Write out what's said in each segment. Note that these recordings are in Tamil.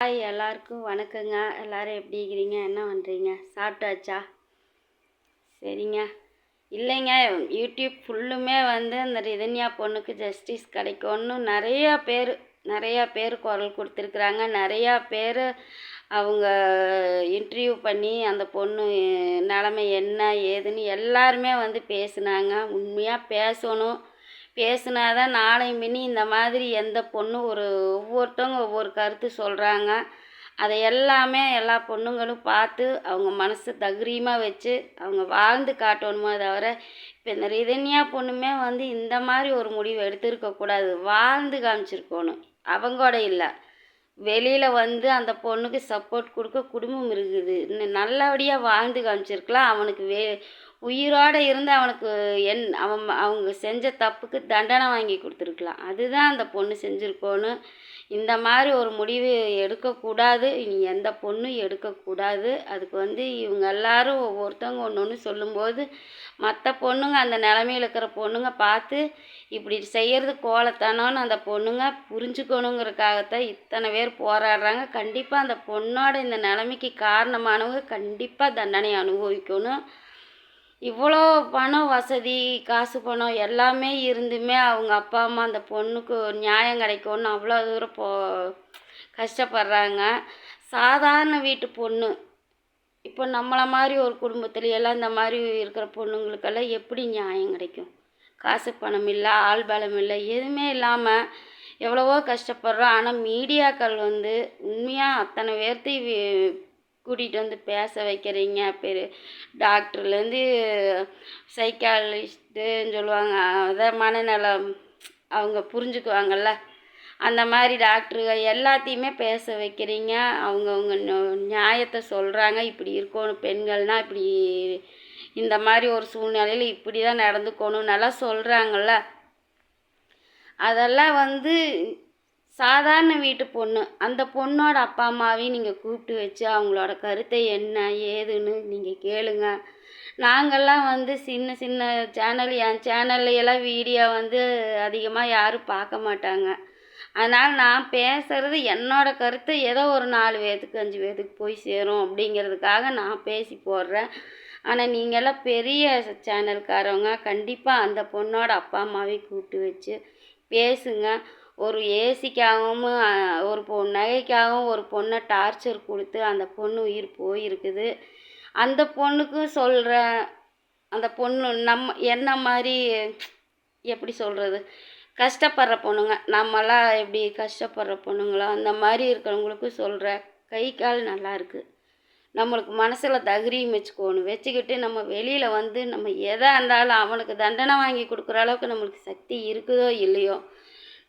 ஹாய் எல்லாருக்கும் வணக்கங்க. எல்லாரும் எப்படி இருக்கிறீங்க? என்ன பண்ணுறீங்க சாப்பிட்டாச்சா? சரிங்க. இல்லைங்க. யூடியூப் ஃபுல்லுமே வந்து இந்த ரிதன்யா பொண்ணுக்கு ஜஸ்டிஸ் கிடைக்கும்னு நிறையா பேர் நிறையா பேர் குரல் கொடுத்துருக்குறாங்க. நிறையா பேர் அவங்க இன்டர்வியூ பண்ணி அந்த பொண்ணு நிலமை என்ன ஏதுன்னு எல்லாருமே வந்து பேசுனாங்க. உண்மையாக பேசணும். பேசுனாதான் நாளை மினி இந்த மாதிரி எந்த பொண்ணு ஒரு ஒவ்வொருத்தவங்க ஒவ்வொரு கருத்து சொல்கிறாங்க அதை எல்லாமே எல்லா பொண்ணுங்களும் பார்த்து அவங்க மனசு தகிரியமாக வச்சு அவங்க வாழ்ந்து காட்டணுமே தவிர இப்போ இந்த ரிதன்யா பொண்ணுமே வந்து இந்த மாதிரி ஒரு முடிவு எடுத்திருக்கக்கூடாது வாழ்ந்து காமிச்சிருக்கணும். அவங்களோட இல்லை. வெளியில் வந்து அந்த பொண்ணுக்கு சப்போர்ட் கொடுக்க குடும்பம் இருக்குது. இன்னும் நல்லபடியாக வாழ்ந்து காமிச்சிருக்கலாம். அவனுக்கு வே உயிரோடு இருந்து அவனுக்கு என் அவன் அவங்க செஞ்ச தப்புக்கு தண்டனை வாங்கி கொடுத்துருக்கலாம். அதுதான் அந்த பொண்ணு செஞ்சுருக்கோன்னு இந்த மாதிரி ஒரு முடிவு எடுக்கக்கூடாது. இனி எந்த பொண்ணும் எடுக்கக்கூடாது. அதுக்கு வந்து இவங்க எல்லாரும் ஒவ்வொருத்தவங்க ஒன்று ஒன்று சொல்லும்போது மற்ற பொண்ணுங்க அந்த நிலமையில இருக்கிற பொண்ணுங்க பார்த்து இப்படி செய்கிறது கோலத்தனம்னு அந்த பொண்ணுங்க புரிஞ்சுக்கணுங்கிறதுக்காகத்தான் இத்தனை பேர் போராடுறாங்க. கண்டிப்பாக அந்த பொண்ணோட இந்த நிலைமைக்கு காரணமானவங்க கண்டிப்பாக தண்டனை அனுபவிக்கணும். இவ்வளோ பணம் வசதி காசு பணம் எல்லாமே இருந்துமே அவங்க அப்பா அம்மா அந்த பொண்ணுக்கு நியாயம் கிடைக்கும்னு அவ்வளோ தூரம் போ கஷ்டப்படுறாங்க. சாதாரண வீட்டு பொண்ணு. இப்போ நம்மளை மாதிரி ஒரு குடும்பத்துலையெல்லாம் இந்த மாதிரி இருக்கிற பொண்ணுங்களுக்கெல்லாம் எப்படி நியாயம் கிடைக்கும்? காசு பணம் இல்லை ஆள் பலம் இல்லை எதுவுமே இல்லாமல் எவ்வளவோ கஷ்டப்படுறோம். ஆனால் மீடியாக்கள் வந்து உண்மையாக அத்தனை பேர்த்தையும் கூட்டிகிட்டு வந்து பேச வைக்கிறீங்க பெரு டாக்டர்லேருந்து சைக்காலஜிஸ்ட்டுன்னு சொல்லுவாங்க. அதான் மனநலம் அவங்க புரிஞ்சுக்குவாங்கல்ல. அந்த மாதிரி டாக்டருங்க எல்லாத்தையுமே பேச வைக்கிறீங்க. அவங்கவுங்க நியாயத்தை சொல்கிறாங்க இப்படி இருக்கணும் பெண்கள்னால் இப்படி இந்த மாதிரி ஒரு சூழ்நிலையில் இப்படி தான் நடந்துக்கணும் நல்லா சொல்கிறாங்கல்ல அதெல்லாம் வந்து சாதாரண வீட்டு பொண்ணு. அந்த பொண்ணோட அப்பா அம்மாவையும் நீங்கள் கூப்பிட்டு வச்சு அவங்களோட கருத்தை என்ன ஏதுன்னு நீங்கள் கேளுங்க. நாங்கள்லாம் வந்து சின்ன சின்ன சேனல் என் சேனல்ல எல்லாம் வீடியோ வந்து அதிகமாக யாரும் பார்க்க மாட்டாங்க. அதனால் நான் பேசுகிறது என்னோட கருத்தை ஏதோ ஒரு நாலு பேர்த்துக்கு அஞ்சு பேர்த்துக்கு போய் சேரும் அப்படிங்கிறதுக்காக நான் பேசி போடுறேன். ஆனால் நீங்கள்லாம் பெரிய சேனல்காரவங்க கண்டிப்பாக அந்த பொண்ணோட அப்பா அம்மாவையும் கூப்பிட்டு வச்சு பேசுங்க. ஒரு ஏசிக்காகவும் ஒரு பொ நகைக்காகவும் ஒரு பொண்ணை டார்ச்சர் கொடுத்து அந்த பொண்ணு உயிர் போயிருக்குது. அந்த பொண்ணுக்கும் சொல்கிற அந்த பொண்ணு நம்ம என்ன மாதிரி எப்படி சொல்கிறது கஷ்டப்படுற பொண்ணுங்க நம்மளாம் எப்படி கஷ்டப்படுற பொண்ணுங்களோ? அந்த மாதிரி இருக்கிறவங்களுக்கும் சொல்கிற கை கால் நல்லா இருக்குது நம்மளுக்கு மனசில் தகிரியும் வச்சுக்கோணும் வச்சுக்கிட்டு நம்ம வெளியில் வந்து நம்ம எதாக இருந்தாலும் அவனுக்கு தண்டனை வாங்கி கொடுக்குற அளவுக்கு நம்மளுக்கு சக்தி இருக்குதோ இல்லையோ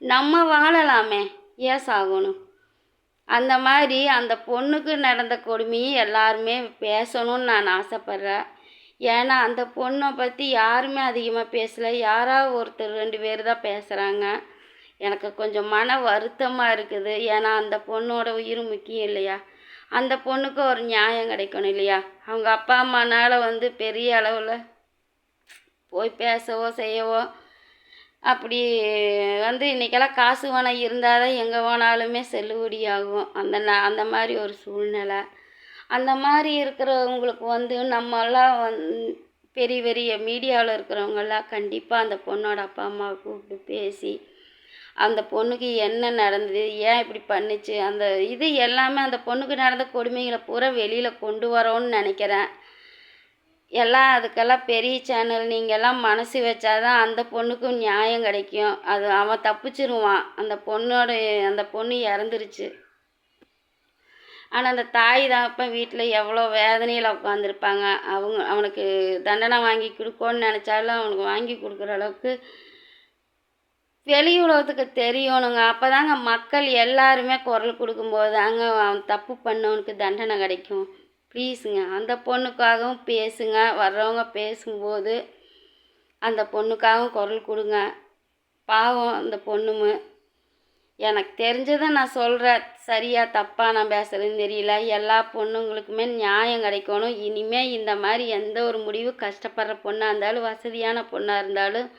நம்ம வாழலாமே ஏன் சாகணும்? அந்த மாதிரி அந்த பொண்ணுக்கு நடந்த கொடுமையை எல்லாருமே பேசணும்னு நான் ஆசைப்பட்றேன். ஏன்னா அந்த பொண்ணை பற்றி யாருமே அதிகமாக பேசலை. யாராவது ஒருத்தர் ரெண்டு பேர் தான் பேசுகிறாங்க எனக்கு கொஞ்சம் மன வருத்தமாக இருக்குது. ஏன்னா அந்த பொண்ணோட உயிர் முக்கியம் இல்லையா? அந்த பொண்ணுக்கு ஒரு நியாயம் கிடைக்கணும் இல்லையா? அவங்க அப்பா அம்மானால் வந்து பெரிய அளவில் போய் பேசவோ செய்யவோ அப்படி வந்து இன்றைக்கெல்லாம் காசு வேணால் இருந்தால் தான் எங்கே போனாலுமே செல்லுபடி ஆகும். அந்த ந அந்த மாதிரி ஒரு சூழ்நிலை. அந்த மாதிரி இருக்கிறவங்களுக்கு வந்து நம்மெல்லாம் வந் பெரிய பெரிய மீடியாவில் இருக்கிறவங்கெல்லாம் கண்டிப்பாக அந்த பொண்ணோட அப்பா அம்மாவை கூப்பிட்டு பேசி அந்த பொண்ணுக்கு என்ன நடந்தது ஏன் இப்படி பண்ணுச்சு அந்த இது எல்லாமே அந்த பொண்ணுக்கு நடந்த கொடுமைகளை பூரா வெளியில் கொண்டு வரோன்னு நினைக்கிறேன். எல்லாம் அதுக்கெல்லாம் பெரிய சேனல் நீங்கள்லாம் மனசு வச்சாதான் அந்த பொண்ணுக்கும் நியாயம் கிடைக்கும். அது அவன் தப்பிச்சிருவான். அந்த பொண்ணோட அந்த பொண்ணு இறந்துருச்சு. ஆனால் அந்த தாய் தான் தகப்பன் வீட்டில் எவ்வளோ வேதனையில் உட்காந்துருப்பாங்க அவங்க அவனுக்கு தண்டனை வாங்கி கொடுக்கோன்னு நினச்சாலும் அவனுக்கு வாங்கி கொடுக்குற அளவுக்கு வெளி உலகத்துக்கு தெரியணுங்க. அப்போ தாங்க மக்கள் எல்லாருமே குரல் கொடுக்கும்போது தாங்க அவன் தப்பு பண்ணவனுக்கு தண்டனை கிடைக்கும். ப்ளீஸுங்க அந்த பொண்ணுக்காகவும் பேசுங்க. வர்றவங்க பேசும்போது அந்த பொண்ணுக்காகவும் குரல் கொடுங்க. பாவம் அந்த பொண்ணுமு. எனக்கு தெரிஞ்சதை நான் சொல்கிறேன் சரியா தப்பாக நான் பேசுகிறேன்னு தெரியல. எல்லா பொண்ணுங்களுக்குமே நியாயம் கிடைக்கணும். இனிமேல் இந்த மாதிரி எந்த ஒரு முடிவு கஷ்டப்படுற பொண்ணாக இருந்தாலும் வசதியான பொண்ணாக இருந்தாலும்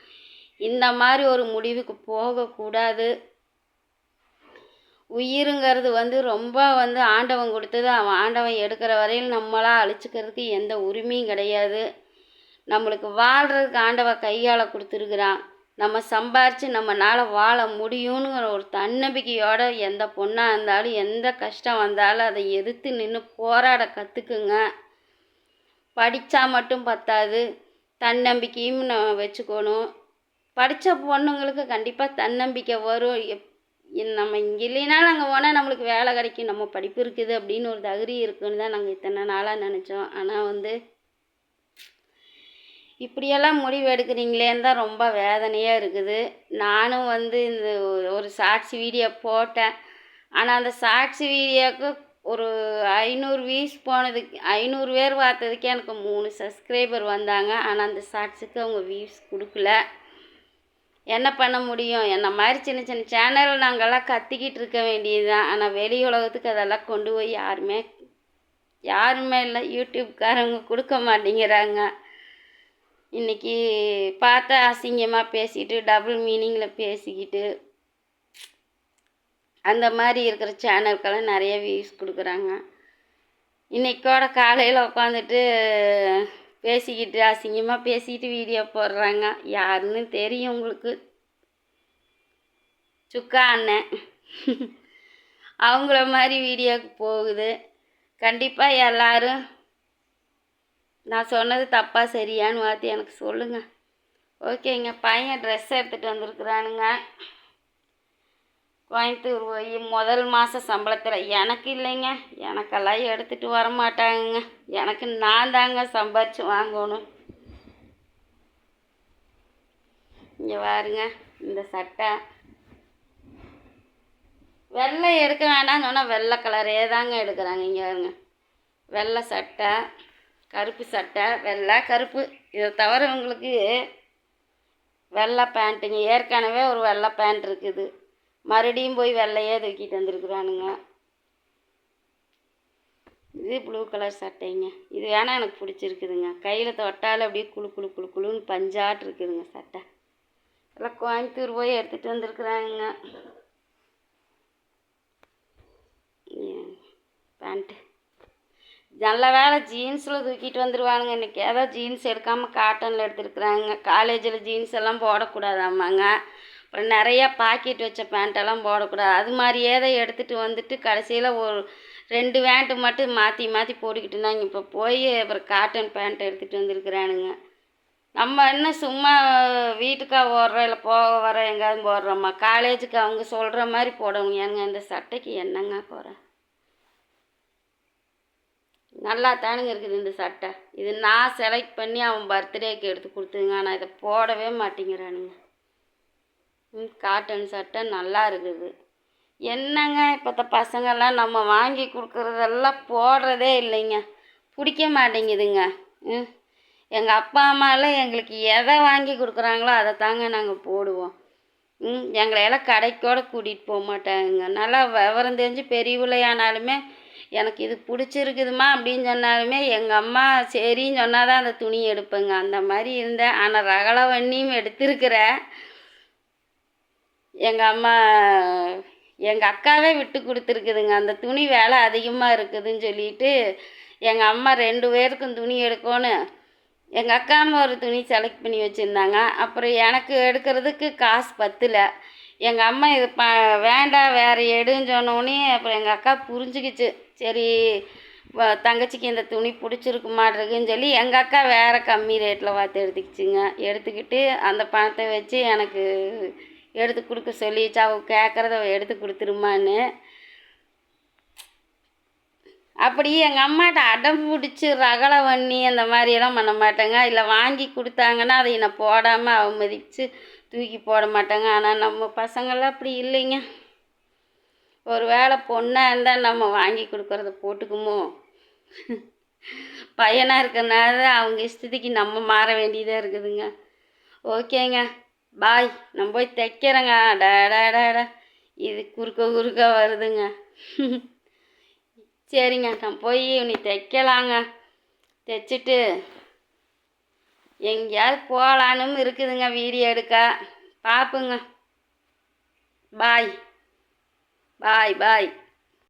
இந்த மாதிரி ஒரு முடிவுக்கு போகக்கூடாது. உயிருங்கிறது வந்து ரொம்ப வந்து ஆண்டவன் கொடுத்தது. அவன் ஆண்டவன் எடுக்கிற வரையில் நம்மளாக அழிச்சிக்கிறதுக்கு எந்த உரிமையும் கிடையாது. நம்மளுக்கு வாழ்கிறதுக்கு ஆண்டவன் கையால் கொடுத்துருக்குறான். நம்ம சம்பாரித்து நம்மளால் வாழ முடியுங்கிற ஒரு தன்னம்பிக்கையோட எந்த பொண்ணாக இருந்தாலும் எந்த கஷ்டம் வந்தாலும் அதை எதிர்த்து நின்று போராட கற்றுக்குங்க படித்தா மட்டும் பத்தாது. தன்னம்பிக்கையும் நம்ம வச்சுக்கணும். படித்த பொண்ணுங்களுக்கு கண்டிப்பாக தன்னம்பிக்கை வரும். எப் நம்ம இங்கே இல்லைனாலும் அங்கே போனால் நம்மளுக்கு வேலை கிடைக்கும். நம்ம படிப்பு இருக்குது அப்படின்னு ஒரு தகுதி இருக்குன்னு தான் நாங்கள் இத்தனை நாளாக நினச்சோம். ஆனால் வந்து இப்படியெல்லாம் முடிவு எடுக்கிறீங்களேன்னு தான் ரொம்ப வேதனையாக இருக்குது. நானும் வந்து இந்த ஒரு- ஒரு சாட்சி வீடியோ போட்டேன். ஆனால் அந்த சாட்சி வீடியோவுக்கு ஒரு ஐநூறு வியூஸ் போனதுக்கு ஐநூறு பேர் பார்த்ததுக்கே எனக்கு மூணு சப்ஸ்கிரைபர் வந்தாங்க. ஆனால் அந்த சாட்சிக்கு அவங்க வியூஸ் கொடுக்கல. என்ன பண்ண முடியும்? என்ன மாதிரி சின்ன சின்ன சேனல் நாங்கள்லாம் கத்திக்கிட்டு இருக்க வேண்டியது தான் ஆனால் வெளி உலகத்துக்கு அதெல்லாம் கொண்டு போய் யாருமே யாருமே இல்லை. யூடியூப்காரங்க கொடுக்க மாட்டேங்கிறாங்க. இன்னைக்கு பார்த்து அசிங்கமாக பேசிக்கிட்டு டபுள் மீனிங்கில் பேசிக்கிட்டு அந்த மாதிரி இருக்கிற சேனல்கெல்லாம் நிறைய வியூஸ் கொடுக்குறாங்க. இன்றைக்கோட காலையில் உட்காந்துட்டு பேசிக்கிட்டு அசிங்கமாக பேசிக்கிட்டு வீடியோ போடுறாங்க. யாருன்னு தெரியும் உங்களுக்கு. சுக்கா அண்ணன். அவங்கள மாதிரி வீடியோக்கு போகுது. கண்டிப்பாக எல்லாரும் நான் சொன்னது தப்பா சரியான்னு பார்த்து எனக்கு சொல்லுங்கள் ஓகேங்க பையன் ட்ரெஸ் எடுத்துகிட்டு வந்திருக்குறானுங்க. கோயம்புத்தூர் போய் முதல் மாத சம்பளத்தில் எனக்கு இல்லைங்க. எனக்கெல்லாம் எடுத்துகிட்டு வர மாட்டாங்கங்க எனக்கு நான் தாங்க சம்பாரித்து வாங்கணும். இங்கே பாருங்க இந்த சட்டை. வெள்ளை எடுக்க வேண்டாம்னு சொன்னால் வெள்ளை கலரே தாங்க எடுக்கிறாங்க. இங்கே பாருங்க வெள்ளை சட்டை கருப்பு சட்டை வெள்ளை கருப்பு. இதை தவிர உங்களுக்கு வெள்ளை பேண்ட்டுங்க ஏற்கனவே ஒரு வெள்ளை பேண்ட் இருக்குது. மறுபடியும் போய் வெள்ளையே தூக்கிட்டு வந்துருக்குறானுங்க. இது ப்ளூ கலர் சட்டைங்க. இது வேணால் எனக்கு பிடிச்சிருக்குதுங்க. கையில் தொட்டால் அப்படியே குளு குழு குழு குழுன்னு பஞ்சாட்டு இருக்குதுங்க சட்டை. எல்லாம் கோயம்புத்தூர் போய் எடுத்துகிட்டு வந்திருக்குறாங்க பேண்ட்டு நல்ல வேலை ஜீன்ஸில் தூக்கிட்டு வந்துடுவானுங்க இன்றைக்கி ஏதோ ஜீன்ஸ் எடுக்காமல் காட்டனில் எடுத்துருக்குறாங்க. காலேஜில் ஜீன்ஸ் எல்லாம் போடக்கூடாதாம்மாங்க. நிறையா பாக்கெட் வச்ச பேண்ட்டெல்லாம் போடக்கூடாது. அது மாதிரியே தான் எடுத்துகிட்டு வந்துட்டு கடைசியில் ஒரு ரெண்டு பேண்ட்டு மட்டும் மாற்றி மாற்றி போட்டுக்கிட்டு இருந்தாங்க. இப்போ போய் அப்புறம் காட்டன் பேண்ட் எடுத்துகிட்டு வந்திருக்கிறானுங்க. நம்ம என்ன சும்மா வீட்டுக்கா ஓடுறோம் இல்லை போக வர எங்கேயாவது போடுறோமா? காலேஜுக்கு அவங்க சொல்கிற மாதிரி போடணும் ஏங்க இந்த சட்டைக்கு என்னங்க போகிறேன் நல்லா தானுங்க இருக்குது இந்த சட்டை. இது நான் செலக்ட் பண்ணி அவன் பர்த்டேக்கு எடுத்து கொடுத்துங்க ஆனால் இதை போடவே மாட்டேங்கிறானுங்க. காட்டன் சட்டை நல்லா இருக்குது. என்னங்க இப்போத்த பசங்கள்லாம் நம்ம வாங்கி கொடுக்குறதெல்லாம் போடுறதே இல்லைங்க. பிடிக்க மாட்டேங்குதுங்க. ம் எங்கள் அப்பா அம்மாலாம் எங்களுக்கு எதை வாங்கி கொடுக்குறாங்களோ அதை தாங்க நாங்கள் போடுவோம். ம் எங்களையெல்லாம் கடைக்கோட கூட்டிகிட்டு போக மாட்டாங்க. நல்லா விவரம் தெரிஞ்சு பெரியவில்லையானாலுமே எனக்கு இது பிடிச்சிருக்குதுமா அப்படின்னு சொன்னாலுமே எங்கள் அம்மா சரின்னு சொன்னால் தான் அந்த துணி எடுப்பேங்க. அந்த மாதிரி இருந்தேன். ஆனால் ரகல வண்ணியும் எடுத்திருக்கிறேன். எங்கள் அம்மா எங்கள் அக்காவே விட்டு கொடுத்துருக்குதுங்க. அந்த துணி வேலை அதிகமாக இருக்குதுன்னு சொல்லிட்டு எங்கள் அம்மா ரெண்டு பேருக்கும் துணி எடுக்கணும் எங்கள் அக்காம ஒரு துணி செலக்ட் பண்ணி வச்சுருந்தாங்க. அப்புறம் எனக்கு எடுக்கிறதுக்கு காசு பத்தல. எங்கள் அம்மா இது ப வேண்டாம் வேறு எடுன்னு சொன்னோடனே அப்புறம் எங்கள் அக்கா புரிஞ்சுக்கிச்சு. சரி தங்கச்சிக்கு இந்த துணி பிடிச்சிருக்கு மாட்டிருக்குன்னு சொல்லி எங்கள் அக்கா வேறு கம்மி ரேட்டில் பார்த்து எடுத்துக்கிச்சுங்க. எடுத்துக்கிட்டு அந்த பணத்தை வச்சு எனக்கு எடுத்து கொடுக்க சொல்லிச்சு அவ கேட்குறத எடுத்து கொடுத்துருமான்னு. அப்படி எங்கள் அம்மாட்ட அடம் பிடிச்சி ரகலை பண்ணி அந்த மாதிரியெல்லாம் பண்ண மாட்டேங்க. இல்லை வாங்கி கொடுத்தாங்கன்னா அதை நான் போடாமல் அவமதித்து தூக்கி போட மாட்டேங்க. ஆனால் நம்ம பசங்கள்லாம் அப்படி இல்லைங்க. ஒரு வேளை பொண்ணாக இருந்தால் நம்ம வாங்கி கொடுக்குறத போட்டுக்குமோ? பையனாக இருக்கிறனால அவங்க இஷ்டத்துக்கு நம்ம மாற வேண்டியதாக இருக்குதுங்க. ஓகேங்க. பாய் நான் போய் தைக்கிறேங்க. டா இது குறுக்க குறுக்க வருதுங்க. சரிங்க நான் போய் நீ தைக்கலாங்க. தைச்சிட்டு எங்கேயாவது போகலான்னு இருக்குதுங்க வீடியோ எடுக்க. பார்ப்புங்க. பாய். பாய் பாய்.